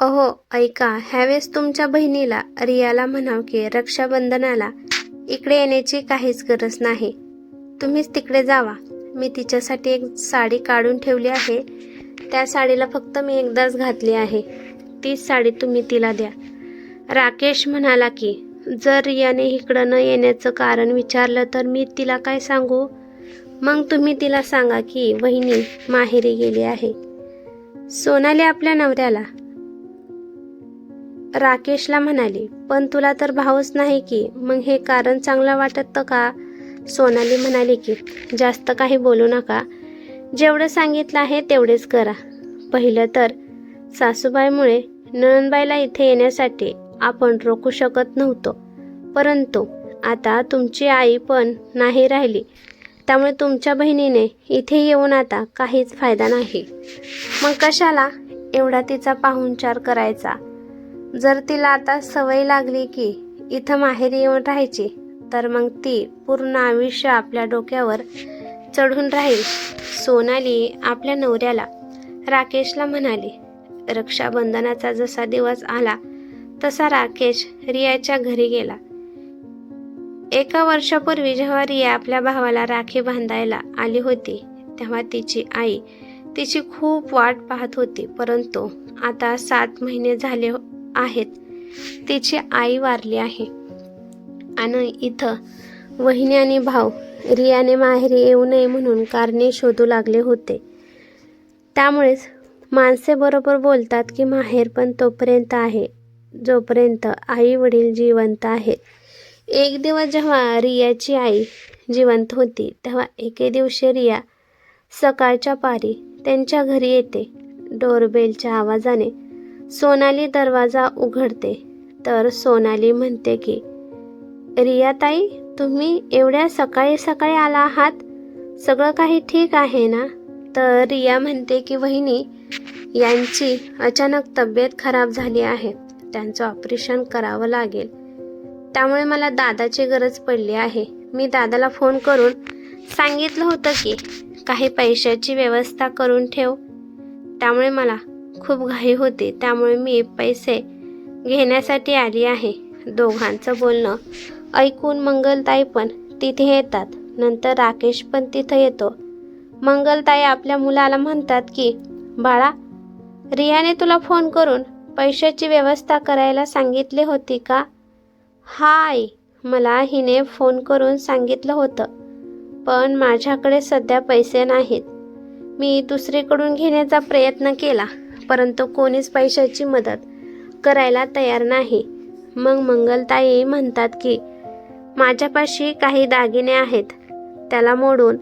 अहो ऐका ह्यावेळेस तुमच्या बहिणीला रियाला म्हणाव की रक्षाबंधनाला इकडे येण्याची काहीच गरज नाही. तुम्हीच तिकडे जावा. मी तिच्यासाठी एक साडी काढून ठेवली आहे. त्या साडीला फक्त मी एकदाच घातली आहे. तीच साडी तुम्ही तिला द्या. राकेश म्हणाला की जर रियाने इकडं न येण्याचं कारण विचारलं तर मी तिला काय सांगू? मग तुम्ही तिला सांगा की वहिनी माहेरी गेली आहे. सोनाली आपल्या नवऱ्याला राकेशला म्हणाली पण तुला तर भाऊच नाही की मग हे कारण चांगलं वाटतं का? सोनाली म्हणाली की जास्त काही बोलू नका. जेवढं सांगितलं आहे तेवढेच करा. पहिलं तर सासूबाईमुळे नणंदबाईला इथे येण्यासाठी आपण रोखू शकत नव्हतो. परंतु आता तुमची आई पण नाही राहिली. त्यामुळे तुमच्या बहिणीने इथे येऊन आता काहीच फायदा नाही. मग कशाला एवढा तिचा पाहुणचार करायचा? जर तिला आता सवय लागली की इथं माहेरी येऊन राहायची तर मग ती पूर्ण आयुष्य आपल्या डोक्यावर चढून राहील. सोनाली आपल्या नवऱ्याला राकेशला म्हणाली रक्षाबंधनाचा जसा दिवस आला तसा राकेश रियाच्या घरी गेला. एका वर्षापूर्वी जेव्हा रिया आपल्या भावाला राखी बांधायला आली होती तेव्हा तिची आई तिची खूप वाट पाहत होती परंतु आता सात महिने झाले आहेत. तिची आई वारली आहे. आणि इथं वहिनी आणि भाऊ रियाने माहेरी येऊ नये म्हणून कारणे शोधू लागले होते. त्यामुळेच माणसे बरोबर बोलतात की माहेर पण तोपर्यंत आहे जोपर्यंत आई वडील जिवंत आहेत. एक दिवस जेव्हा रियाची आई जिवंत होती तेव्हा एके दिवशी रिया सकाळच्या पारी त्यांच्या घरी येते. डोरबेलच्या आवाजाने सोनाली दरवाजा उघडते. तर सोनाली म्हणते की रियाताई तुम्ही एवढ्या सकाळी सकाळी आला आहात? सगळं काही ठीक आहे ना? तर रिया म्हणते की वहिनी यांची अचानक तब्येत खराब झाली आहे. त्यांचं ऑपरेशन करावं लागेल. त्यामुळे मला दादाची गरज पडली आहे. मी दादाला फोन करून सांगितलं होतं की काही पैशाची व्यवस्था करून ठेव. त्यामुळे मला खूप घाई होती. त्यामुळे मी पैसे घेण्यासाठी आली आहे. दोघांचं बोलणं ऐकून मंगलताई पण तिथे येतात. नंतर राकेश पण तिथं येतो. मंगलताई आपल्या मुलाला म्हणतात की बाळा रियाने तुला फोन करून पैशाची व्यवस्था करायला सांगितली होती का? हाय मला हिने फोन करून सांगितलं होतं. पण माझ्याकडे सध्या पैसे नाहीत. मी दुसरीकडून घेण्याचा प्रयत्न केला. परंतु कोणीच पैशाची मदत करायला तयार नाही. मग मंगलताई म्हणतात की माझ्यापाशी काही दागिने आहेत. त्याला मोडून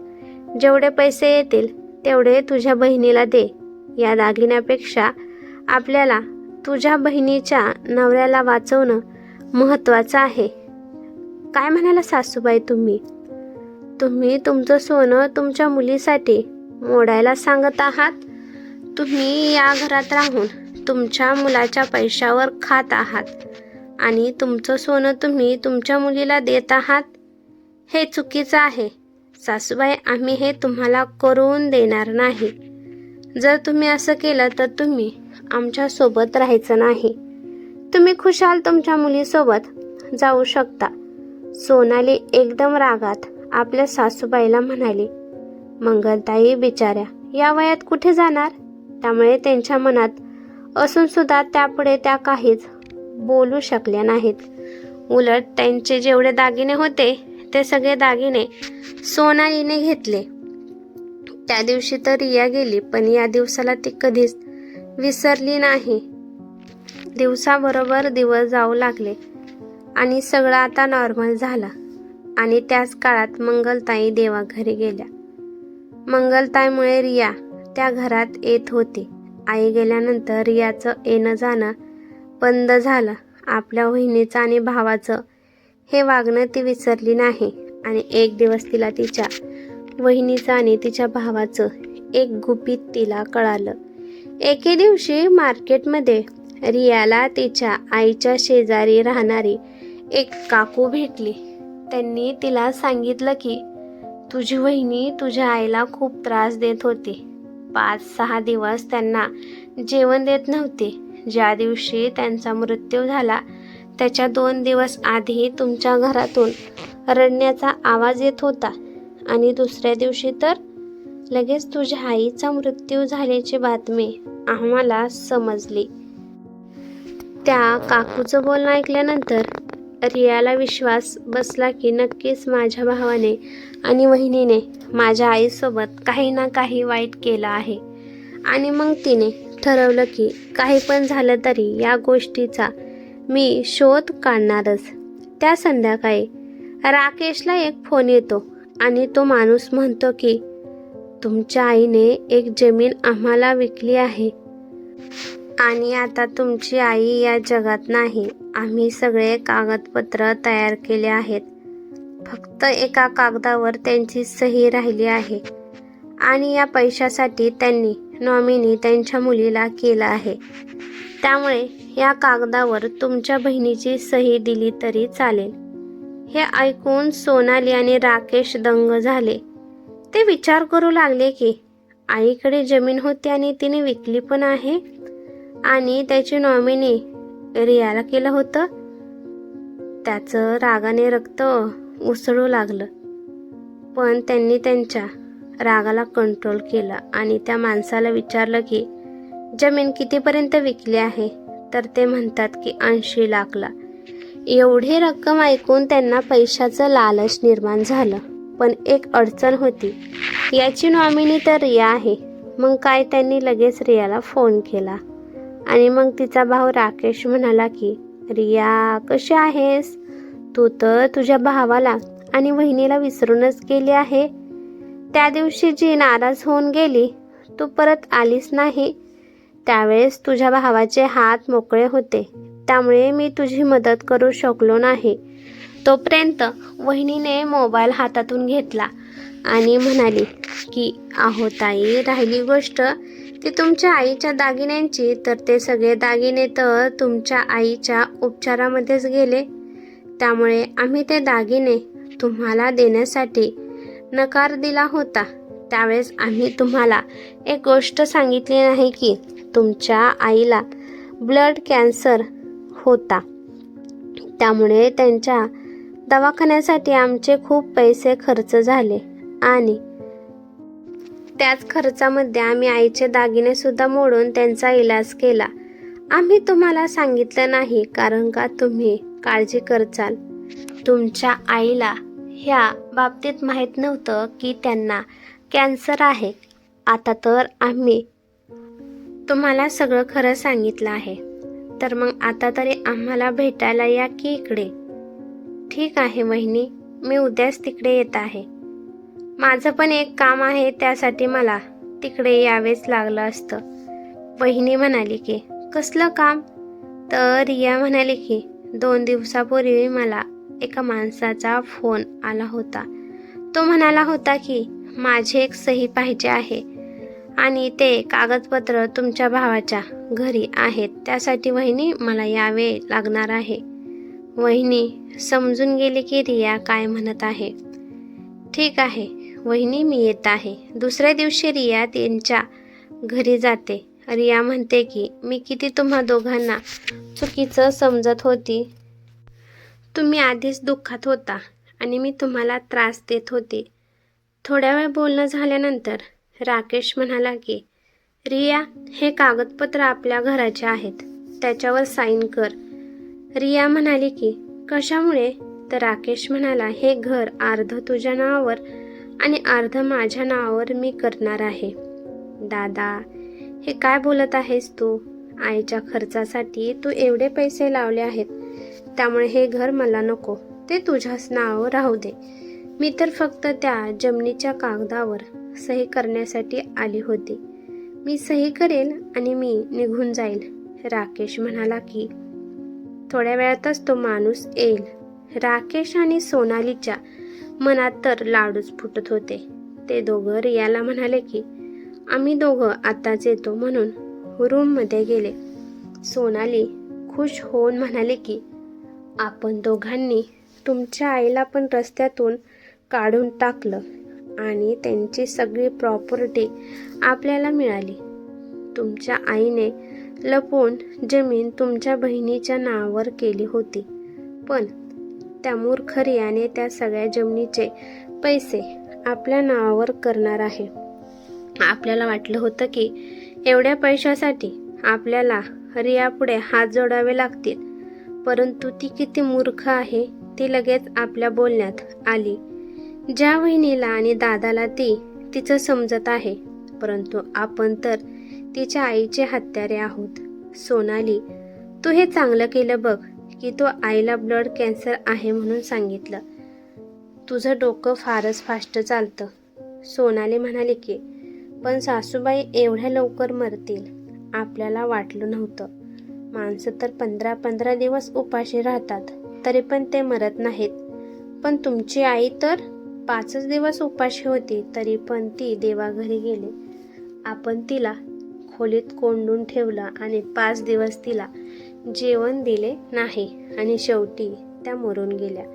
जेवढे पैसे येतील तेवढे तुझ्या बहिणीला दे. या दागिन्यापेक्षा आपल्याला तुझ्या बहिणीच्या नवऱ्याला वाचवणं महत्त्वाचं आहे. काय म्हणाला सासूबाई तुम्ही? तुम्ही तुमचं सोनं तुमच्या मुलीसाठी मोडायला सांगत आहात? तुम्ही या घरात राहून तुमच्या मुलाच्या पैशावर खात आहात. आणि तुमचं सोनं तुम्ही तुमच्या मुलीला देत आहात. हे चुकीचं आहे. सासूबाई आम्ही हे तुम्हाला करून देणार नाही. जर तुम्ही असं केलं तर तुम्ही आमच्यासोबत राहायचं नाही. तुम्ही खुशाल तुमच्या मुलीसोबत जाऊ शकता. सोनाली एकदम रागात आपल्या सासूबाईला म्हणाली मंगलताई बिचाऱ्या या वयात कुठे जाणार? त्यामुळे त्यांच्या मनात असून सुद्धा त्यापुढे त्या काहीच बोलू शकल्या नाहीत. उलट त्यांचे जेवढे दागिने होते ते सगळे दागिने सोनालीने घेतले. त्या दिवशी तर रिया गेली पण या दिवसाला ती कधीच विसरली नाही. दिवसाबरोबर दिवस जाऊ लागले आणि सगळं आता नॉर्मल झालं आणि त्याच काळात मंगलताई देवाघरी गेल्या. मंगलताईमुळे रिया त्या घरात येत होती. आई गेल्यानंतर रियाचं येणं जाणं बंद झालं. आपल्या वहिनीचं आणि भावाचं हे वागणं ती विसरली नाही. आणि एक दिवस तिला तिच्या वहिनीचं आणि तिच्या भावाचं एक गुपित तिला कळालं. एके दिवशी मार्केटमध्ये रियाला तिच्या आईच्या शेजारी राहणारी एक काकू भेटली. त्यांनी तिला सांगितलं की तुझी वहिनी तुझ्या आईला खूप त्रास देत होती. पाच सहा दिवस त्यांना जेवण देत नव्हते. ज्या दिवशी त्यांचा मृत्यू झाला त्याच्या दोन दिवस आधी तुमच्या घरातून रडण्याचा आवाज येत होता आणि दुसऱ्या दिवशी तर लगेच तुझ्या आईचा मृत्यू झाल्याची बातमी आम्हाला समजली. त्या काकूचं बोलणं ऐकल्यानंतर रियाला विश्वास बसला की नक्कीच माझ्या भावाने आणि वहिनीने माझ्या आईसोबत काही ना काही वाईट केलं आहे. आणि मग तिने ठरवलं की काही पण झालं तरी या गोष्टीचा मी शोध काढणारच. त्या संध्याकाळी राकेशला एक फोन येतो आणि तो माणूस म्हणतो की तुमच्या आईने एक जमीन आम्हाला विकली आहे. आणि आता तुमची आई या जगात नाही. आम्ही सगळे कागदपत्र तयार केले आहेत. फक्त एका कागदावर त्यांची सही राहिली आहे. आणि या पैशासाठी त्यांनी नॉमिनी त्यांच्या मुलीला केला आहे. त्यामुळे या कागदावर तुमच्या बहिणीची सही दिली तरी चालेल. हे ऐकून सोनाली आणि राकेश दंग झाले. ते विचार करू लागले की आईकडे जमीन होती आणि तिने विकली पण आहे? आणि त्याची नॉमिनी रियाला केलं होतं? त्याचं रागाने रक्त उसळू लागलं. पण त्यांनी त्यांच्या रागाला कंट्रोल केला आणि त्या माणसाला विचारलं की जमीन कितीपर्यंत विकली आहे? तर ते म्हणतात की ऐंशी लाखला. एवढी रक्कम ऐकून त्यांना पैशाचं लालच निर्माण झालं. पण एक अडचण होती. याची नॉमिनी तर रिया आहे. मग काय त्यांनी लगेच रियाला फोन केला. आणि मग तिचा भाऊ राकेश म्हणाला की रिया कशी आहेस? तू तर तुझ्या भावाला आणि वहिनीला विसरूनच गेली आहे. त्या दिवशी जी नाराज होऊन गेली तू परत आलीस नाही. त्यावेळेस तुझ्या भावाचे हात मोकळे होते. त्यामुळे मी तुझी मदत करू शकलो नाही. तोपर्यंत वहिनीने मोबाईल हातातून घेतला आणि म्हणाली की आहो ताई राहिली गोष्ट. ती तुमच्या आईच्या दागिन्यांची. तर ते सगळे दागिने तर तुमच्या आईच्या उपचारामध्येच गेले. त्यामुळे आम्ही ते दागिने तुम्हाला देण्यासाठी नकार दिला होता. त्यावेळेस आम्ही तुम्हाला एक गोष्ट सांगितली नाही की तुमच्या आईला ब्लड कॅन्सर होता. त्यामुळे त्यांच्या दवाखान्यासाठी आमचे खूप पैसे खर्च झाले आणि त्याच खर्चामध्ये आम्ही आईचे दागिने सुद्धा मोडून त्यांचा इलाज केला. आम्ही तुम्हाला सांगितलं नाही कारण का तुम्ही काळजी करचाल. तुमच्या आईला ह्या बाबतीत माहीत नव्हतं की त्यांना कॅन्सर आहे. आता तर आम्ही तुम्हाला सगळं खरं सांगितलं आहे. तर मग आता तरी आम्हाला भेटायला या की इकडे? ठीक आहे वहिनी मी उद्याच तिकडे येत आहे. माझं पण एक काम आहे त्यासाठी मला तिकडे यावेच लागलं असतं. वहिनी म्हणाली की कसलं काम? तर रिया म्हणाली की दोन दिवसापूर्वी मला एका माणसाचा फोन आला होता. तो म्हणाला होता की माझी एक सही पाहिजे आहे आणि ते कागदपत्र तुमच्या भावाच्या घरी आहेत. त्यासाठी वहिनी मला यावे लागणार आहे. वहिनी समजून गेली की रिया काय म्हणत आहे. ठीक आहे वहिनी मी येत आहे. दुसऱ्या दिवशी रिया त्यांच्या घरी जाते. रिया म्हणते की मी किती तुम्हा दोघांना चुकीचं समजत होती. तुम्ही आधीच दुःखात होता आणि मी तुम्हाला त्रास देत होते. थोड्या वेळ बोलणं झाल्यानंतर राकेश म्हणाला की रिया हे कागदपत्र आपल्या घराचे आहेत. त्याच्यावर साईन कर. रिया म्हणाली की कशामुळे? तर राकेश म्हणाला हे घर अर्ध तुझ्या नावावर आणि अर्ध माझ्या नावावर मी करणार आहे. दादा हे काय बोलत आहेस तू? आईच्या खर्चासाठी तू एवढे पैसे लावले आहेत. त्यामुळे हे घर मला नको. ते तुझ्याच नाव राहू दे. मी तर फक्त त्या जमिनीच्या कागदावर सही करण्यासाठी आली होती. मी सही करेल आणि मी निघून जाईल राकेश म्हणाला की थोड्या वेळातच तो माणूस येईल. राकेश आणि सोनालीच्या मनात तर लाडूच फुटत होते. ते दोघं रियाला म्हणाले की आम्ही दोघं आताच येतो म्हणून रूममध्ये गेले. सोनाली खुश होऊन म्हणाले की आपण दोघांनी तुमच्या आईला पण रस्त्यातून काढून टाकलं आणि त्यांची सगळी प्रॉपर्टी आपल्याला मिळाली. तुमच्या आईने लपवून जमीन तुमच्या बहिणीच्या नावावर केली होती. पण त्या मूर्खरियाने त्या सगळ्या जमिनीचे पैसे आपल्या नावावर करणार आहे. आपल्याला वाटलं होतं की एवढ्या पैशासाठी आपल्याला रियापुढे हात जोडावे लागतील. परंतु ती किती मूर्ख आहे ती लगेच आपल्या बोलण्यात आली. ज्या वहिनीला आणि दादाला ती तिचं समजत आहे परंतु आपण तर तिच्या आईचे हत्यारे आहोत सोनाली. तू हे चांगलं केलं बघ की तो आईला ब्लड कॅन्सर आहे म्हणून सांगितलं. तुझं डोकं फारच फास्ट चालतं. सोनाली म्हणाली की पण सासूबाई एवढ्या लवकर मरतील आपल्याला वाटलं नव्हतं. माणसं तर पंधरा पंधरा दिवस उपाशी राहतात तरी पण ते मरत नाहीत. पण तुमची आई तर पाचच दिवस उपाशी होती तरी पण ती देवाघरी गेली. आपण तिला खोलीत कोंडून ठेवलं आणि पाच दिवस तिला जेवण दिले नाही आणि शेवटी त्या मरून गेल्या.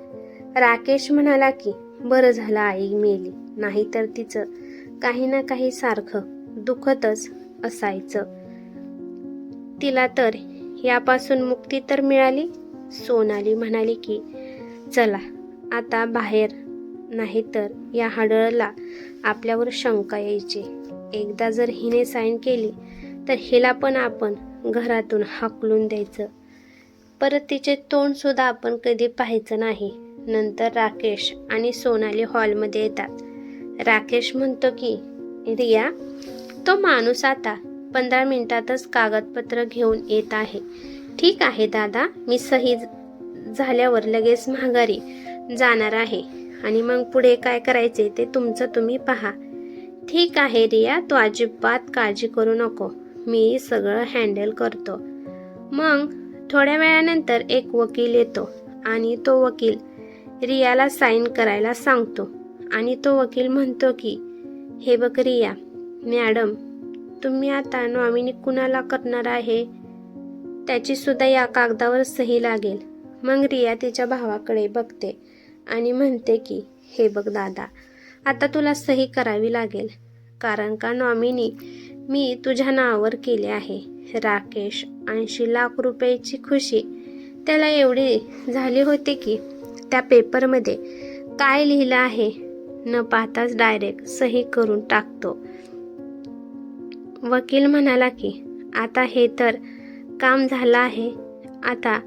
राकेश म्हणाला की बरं झालं आई मेली. नाहीतर तिचं काही ना काही सारखं दुखतच असायचं. तिला तर यापासून मुक्ती तर मिळाली. सोनाली म्हणाली की चला आता बाहेर नाहीतर या हडळला आपल्यावर शंका यायची. एकदा जर हिने साईन केली तर हिला पण आपण घरातून हाकलून द्यायचं. परत तिचे तोंड सुद्धा आपण कधी पाहायचं नाही. नंतर राकेश आणि सोनाली हॉलमध्ये येतात. राकेश म्हणतो की रिया तो माणूस आता पंधरा मिनिटातच कागदपत्र घेऊन येत आहे. ठीक आहे दादा मी सही झाल्यावर लगेच माघारी जाणार आहे. आणि मग पुढे काय करायचे ते तुमचं तुम्ही पहा. ठीक आहे रिया तू अजिबात काळजी करू नको. मी सगळं हँडल करतो. मग थोड्या वेळानंतर एक वकील येतो आणि तो वकील रियाला साईन करायला सांगतो. आणि तो वकील म्हणतो की हे बकरिया मॅडम तुम्ही आता नॉमिनी कुणाला करणार आहे? त्याची सुद्धा या कागदावर सही लागेल. मग रिया तिच्या भावाकडे बघते आणि म्हणते की हे बघ दादा आता तुला सही करावी लागेल कारण का नॉमिनी मी तुझ्या नावावर केले आहे. राकेश ऐंशी लाख रुपयाची खुशी त्याला एवढी झाली होती की त्या पेपरमध्ये काय लिहिलं आहे? न पाहताच डायरेक्ट सही करून टाकतो. वकील म्हणाला की आता हे तर काम झालं आहे. आता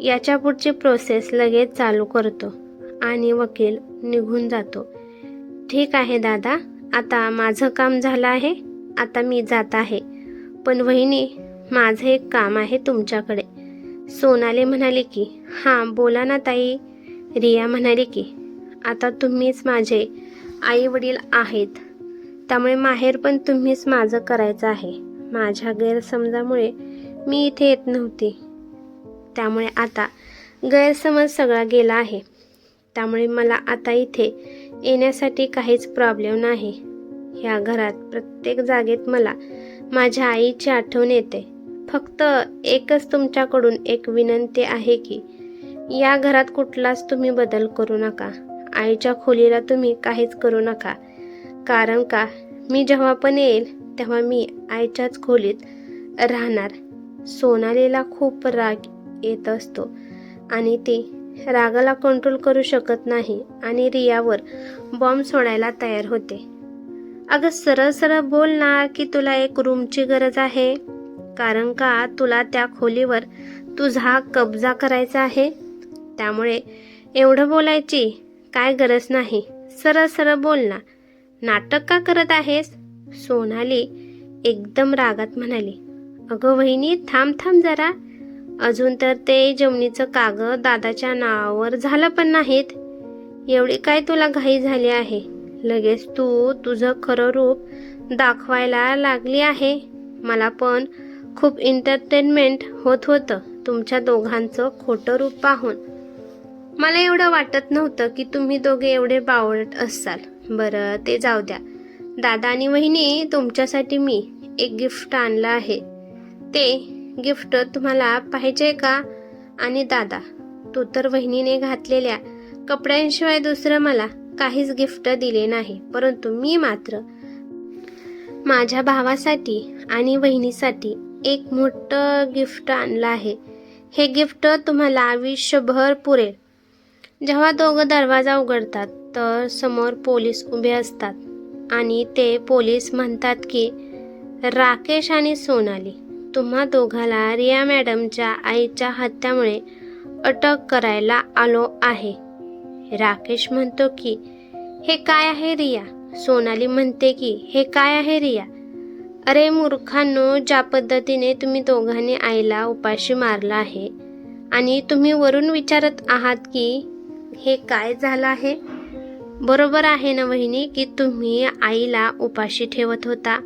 याच्या पुढची प्रोसेस लगेच चालू करतो आणि वकील निघून जातो. ठीक आहे दादा आता माझं काम झालं आहे आता मी जात आहे. पण वहिनी माझं एक काम आहे तुमच्याकडे. सोनाली म्हणाले की हां बोला ना ताई. रिया म्हणाली की आता तुम्हीच माझे आई वडील आहेत. त्यामुळे माहेर पण तुम्हीच माझं करायचं आहे. माझ्या गैरसमजामुळे मी इथे येत नव्हती. त्यामुळे आता गैरसमज सगळा गेला आहे. त्यामुळे मला आता इथे येण्यासाठी काहीच प्रॉब्लेम नाही. ह्या घरात प्रत्येक जागेत मला माझ्या आईची आठवण येते. फक्त एकच तुमच्याकडून एक विनंती आहे की या घरात कुठलाच तुम्ही बदल करू नका. आईच्या खोलीला तुम्ही काहीच करू नका. कारण का? मी जेव्हा पण येईल तेव्हा मी आईच्याच खोलीत राहणार. सोनालीला खूप राग येत असतो आणि ती रागाला कंट्रोल करू शकत नाही आणि रियावर बॉम्ब सोडायला तयार होते. अगं सरळ सरळ बोल ना की तुला एक रूमची गरज आहे. कारण का? तुला त्या खोलीवर तुझा कब्जा करायचा आहे. त्यामुळे एवढं बोलायची काय गरज नाही. सरळ सरळ बोल ना. नाटक का करत आहेस? सोनाली एकदम रागात म्हणाली. अगं वहिनी थांब थांब जरा. अजून तर ते जमिनीचं कागद दादाच्या नावावर झालं पण नाहीत. एवढी काय तुला घाई झाली आहे? लगेच तू तुझं खरं रूप दाखवायला लागली आहे. मला पण खूप एंटरटेनमेंट होत होतं तुमच्या दोघांचं खोटं रूप पाहून. मला एवढं वाटत नव्हतं की तुम्ही दोघे एवढे बावळट असाल. बरं ते जाऊ द्या. दादा आणि वहिनी तुमच्यासाठी मी एक गिफ्ट आणलं आहे. ते गिफ्ट तुम्हाला पाहिजे का? आणि दादा तू तर वहिनीने घातलेल्या कपड्यांशिवाय दुसरं मला काहीच गिफ्ट दिले नाही परंतु मी मात्र माझ्या भावासाठी आणि वहिनीसाठी एक मोठं गिफ्ट आणलं आहे. हे गिफ्ट तुम्हाला आयुष्यभर पुरेल. जेव्हा दोघं दरवाजा उघडतात तर समोर पोलीस उभे असतात. आणि ते पोलीस म्हणतात की राकेश आणि सोनाली तुम्हा दोघाला रिया मॅडमच्या आईच्या हत्यामुळे अटक करायला आलो आहे. राकेश म्हणतो की हे काय आहे रिया? सोनाली म्हणते की हे काय आहे रिया? अरे मूर्खांनो ज्या पद्धतीने तुम्ही दोघांनी आईला उपाशी मारला आहे आणि तुम्ही वरून विचारत आहात की हे काय झालं आहे? बरोबर आहे ना वहिनी की तुम्ही आईला उपाशी ठेवत होता.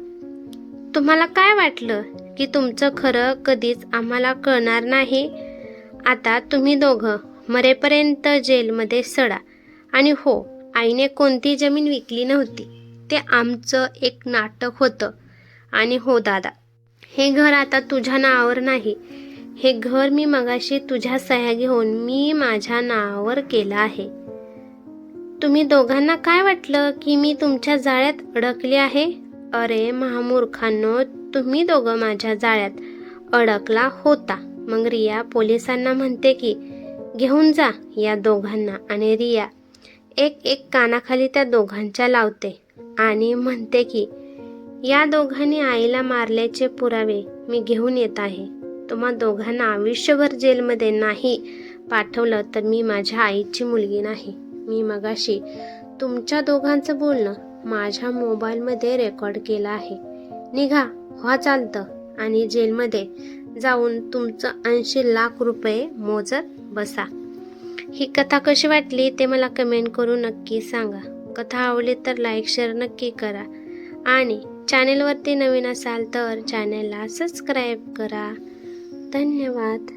तुम्हाला काय वाटलं की तुमचं खरं कधीच आम्हाला कळणार नाही? आता तुम्ही दोघं मरेपर्यंत जेलमध्ये सडा. आणि हो आईने कोणती जमीन विकली नव्हती ते आमचं एक नाटक होतं. आणि हो दादा हे घर आता तुझ्या नावावर नाही. हे घर मी मगाशी तुझ्या सह्या घेऊन मी माझ्या नावावर केलं आहे. तुम्ही दोघांना काय वाटलं की मी तुमच्या जाळ्यात अडकली आहे? अरे महामूर्खांनो तुम्ही दोघं माझ्या जाळ्यात अडकला होता. मग रिया पोलिसांना म्हणते की घेऊन जा या दोघांना आणि रिया एक एक कानाखाली त्या दोघांच्या लावते आणि म्हणते की या दोघांनी आईला मारल्याचे पुरावे मी घेऊन येत आहे. तुम्हा दोघांना आयुष्यभर जेलमध्ये नाही पाठवलं तर मी माझ्या आईची मुलगी नाही. मी मगाशी तुमच्या दोघांचं बोलणं माझ्या मोबाईलमध्ये रेकॉर्ड केलं आहे. निघा व्हा चालतं आणि जेलमध्ये जाऊन तुमचं ऐंशी लाख रुपये मोजत बसा. ही कथा कशी वाटली ते मला कमेंट करून नक्की सांगा. कथा आवडली तर लाईक शेअर नक्की करा. आणि चॅनेलवरती नवीन असाल तर चॅनेलला सबस्क्राईब करा. धन्यवाद.